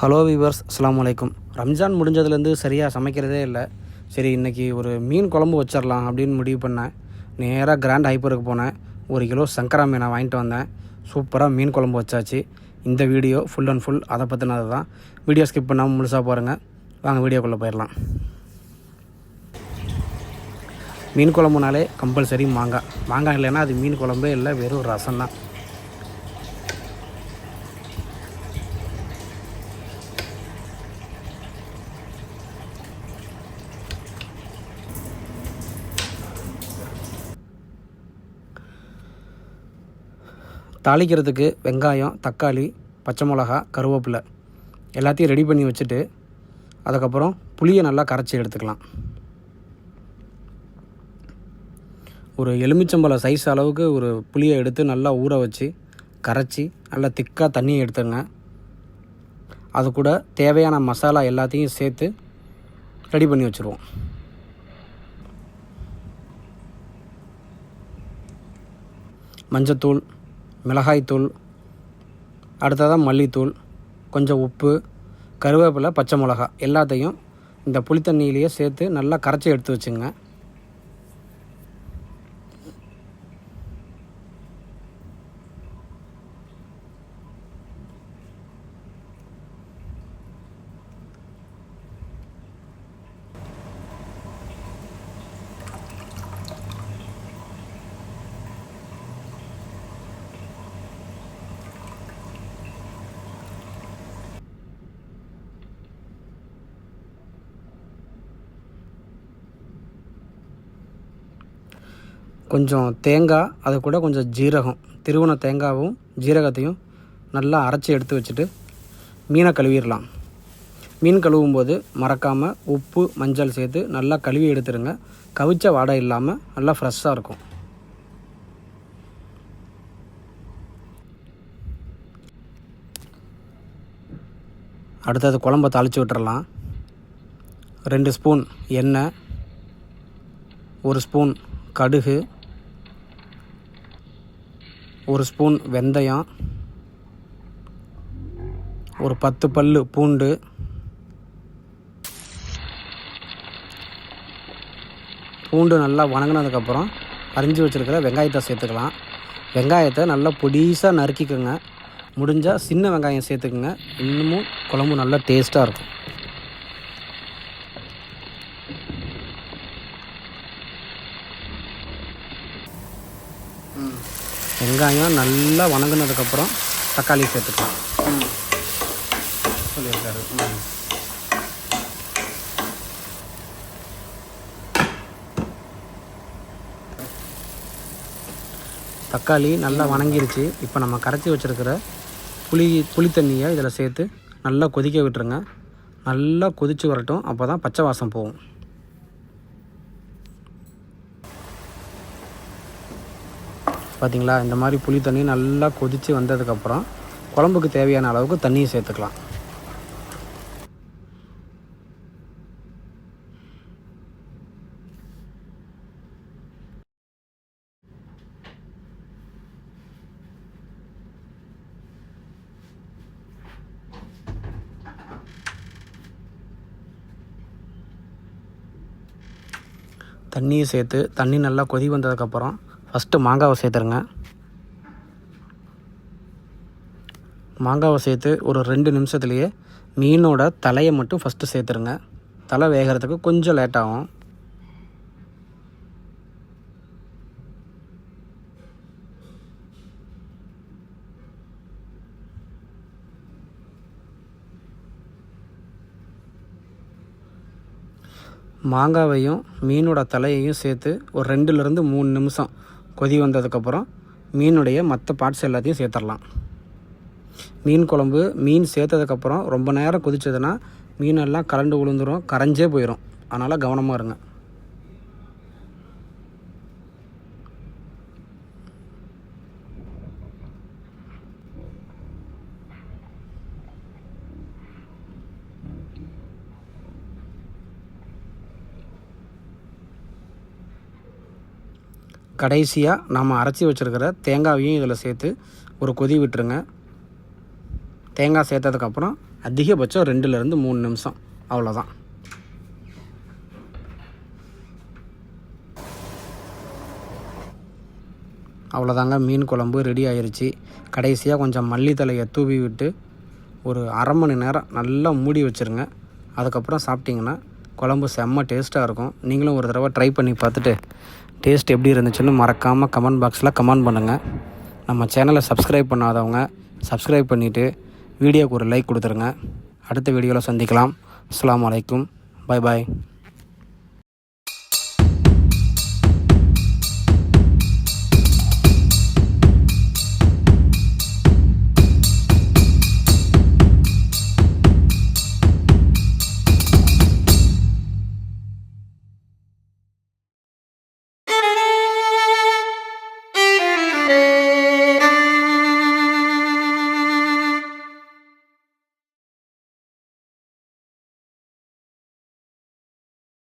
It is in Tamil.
ஹலோ வீவர்ஸ் அஸ்லாம் வலைக்கும் ரம்ஜான் முடிஞ்சதுலேருந்து சரியாக சமைக்கிறதே இல்லை. சரி இன்றைக்கி ஒரு மீன் குழம்பு வச்சிடலாம் அப்படின்னு முடிவு பண்ணேன். நேராக கிராண்ட் ஹைப்பருக்கு போனேன். ஒரு கிலோ சங்கரா மீனை வாங்கிட்டு வந்தேன். சூப்பராக மீன் குழம்பு வச்சாச்சு. இந்த வீடியோ ஃபுல் அண்ட் ஃபுல் அதை பற்றினது தான். வீடியோ ஸ்கிப் பண்ணாமல் முழுசாக பாருங்கள் வாங்க வீடியோக்குள்ளே போயிடலாம். மீன் குழம்புனாலே கம்பல்சரி மாங்காய். மாங்காய் இல்லைன்னா அது மீன் குழம்பே இல்லை வெறும் ரசம் தான் தாளிக்கிறதுக்கு வெங்காயம் தக்காளி பச்சை மிளகா கருவேப்பிலை எல்லாத்தையும் ரெடி பண்ணி வச்சுட்டு அதுக்கப்புறம் புளியை நல்லா கரைச்சி எடுத்துக்கலாம். ஒரு எலுமிச்சம்பழம் சைஸ் அளவுக்கு ஒரு புளியை எடுத்து நல்லா ஊற வச்சு கரைச்சி நல்லா திக்காக தண்ணியை எடுத்துங்க அது கூட தேவையான மசாலா எல்லாத்தையும் சேர்த்து ரெடி பண்ணி வச்சுருவோம். மஞ்சத்தூள் மிளகாய்த்தூள் அடுத்ததாக மல்லித்தூள் கொஞ்சம் உப்பு கருவேப்பிலை பச்சை மிளகா எல்லாத்தையும் இந்த புளித்தண்ணியிலேயே சேர்த்து நல்லா கரைச்சி எடுத்து வச்சுங்க. கொஞ்சம் தேங்காய் அது கூட கொஞ்சம் ஜீரகம் திருவண தேங்காவும் ஜீரகத்தையும் நல்லா அரைச்சி எடுத்து வச்சுட்டு மீனை கழுவிடலாம். மீன் கழுவும் போது மறக்காமல் உப்பு மஞ்சள் சேர்த்து நல்லா கழுவி எடுத்துருங்க. கவிச்ச வாடை இல்லாமல் நல்லா ஃப்ரெஷ்ஷாக இருக்கும். அடுத்தது குழம்ப தாளித்து விட்டுறலாம். ரெண்டு ஸ்பூன் எண்ணெய் ஒரு ஸ்பூன் கடுகு ஒரு ஸ்பூன் வெந்தயம் ஒரு பத்து பல் பூண்டு பூண்டு நல்லா வணங்கினதுக்கப்புறம் அரிஞ்சு வச்சுருக்கிற வெங்காயத்தை சேர்த்துக்கலாம். வெங்காயத்தை நல்லா பொடிசாக நறுக்கிக்கோங்க. முடிஞ்சால் சின்ன வெங்காயம் சேர்த்துக்குங்க. இன்னமும் குழம்பு நல்லா டேஸ்ட்டாக இருக்கும். வெங்காயம் நல்லா வணங்கினதுக்கப்புறம் தக்காளி சேர்த்துக்கலாம். சொல்லியிருக்காரு. தக்காளி நல்லா வணங்கிருச்சு. இப்போ நம்ம கரைச்சி வச்சுருக்கிற புளி புளி தண்ணியை இதில் சேர்த்து நல்லா கொதிக்க விட்டுருங்க. நல்லா கொதித்து வரட்டும். அப்போ தான் பச்சை வாசம் போகும். பார்த்தீங்களா? இந்த மாதிரி புளி தண்ணி நல்லா கொதித்து வந்ததுக்கப்புறம் குழம்புக்கு தேவையான அளவுக்கு தண்ணியை சேர்த்துக்கலாம். தண்ணியை சேர்த்து தண்ணி நல்லா கொதி வந்ததுக்கப்புறம் ஃபஸ்ட்டு மாங்காவை சேர்த்துருங்க. மாங்காவை சேர்த்து ஒரு ரெண்டு நிமிஷத்துலேயே மீனோட தலையை மட்டும் ஃபஸ்ட்டு சேர்த்துருங்க. தலை வேகிறதுக்கு கொஞ்சம் லேட் ஆகும். மாங்காவையும் மீனோட தலையையும் சேர்த்து ஒரு ரெண்டுலேருந்து மூணு நிமிஷம் கொதி வந்ததுக்கப்புறம் மீனுடைய மற்ற பார்ட்ஸ் எல்லாத்தையும் சேர்த்துடலாம் மீன் குழம்பு மீன் சேர்த்ததுக்கப்புறம் ரொம்ப நேரம் கொதிச்சதுன்னா மீனெல்லாம் கரண்டு விழுந்துடும் கரைஞ்சே போயிடும் அதனால் கவனமாக இருங்க. கடைசியாக நாம் அரைச்சி வச்சுருக்கிற தேங்காயையும் இதில் சேர்த்து ஒரு கொதி விட்டுருங்க. தேங்காய் சேர்த்ததுக்கப்புறம் அதிகபட்சம் ரெண்டுலேருந்து மூணு நிமிஷம். அவ்வளோதான் அவ்வளோதாங்க மீன் குழம்பு ரெடி ஆயிடுச்சு கடைசியாக கொஞ்சம் மல்லித்தலையை தூவி விட்டு ஒரு அரை மணி நேரம் நல்லா மூடி வச்சுருங்க. அதுக்கப்புறம் சாப்பிட்டிங்கன்னா குழம்பு செம்ம டேஸ்ட்டாக இருக்கும். நீங்களும் ஒரு தடவை ட்ரை பண்ணி பார்த்துட்டு டேஸ்ட் எப்படி இருந்துச்சுன்னு மறக்காமல் கமெண்ட் பாக்ஸில் கமெண்ட் பண்ணுங்கள் நம்ம சேனலை சப்ஸ்கிரைப் பண்ணாதவங்க சப்ஸ்கிரைப் பண்ணிவிட்டு வீடியோக்கு ஒரு லைக் கொடுத்துருங்க. அடுத்த வீடியோவில் சந்திக்கலாம். அஸ்லாம் அலைக்கும். Bye bye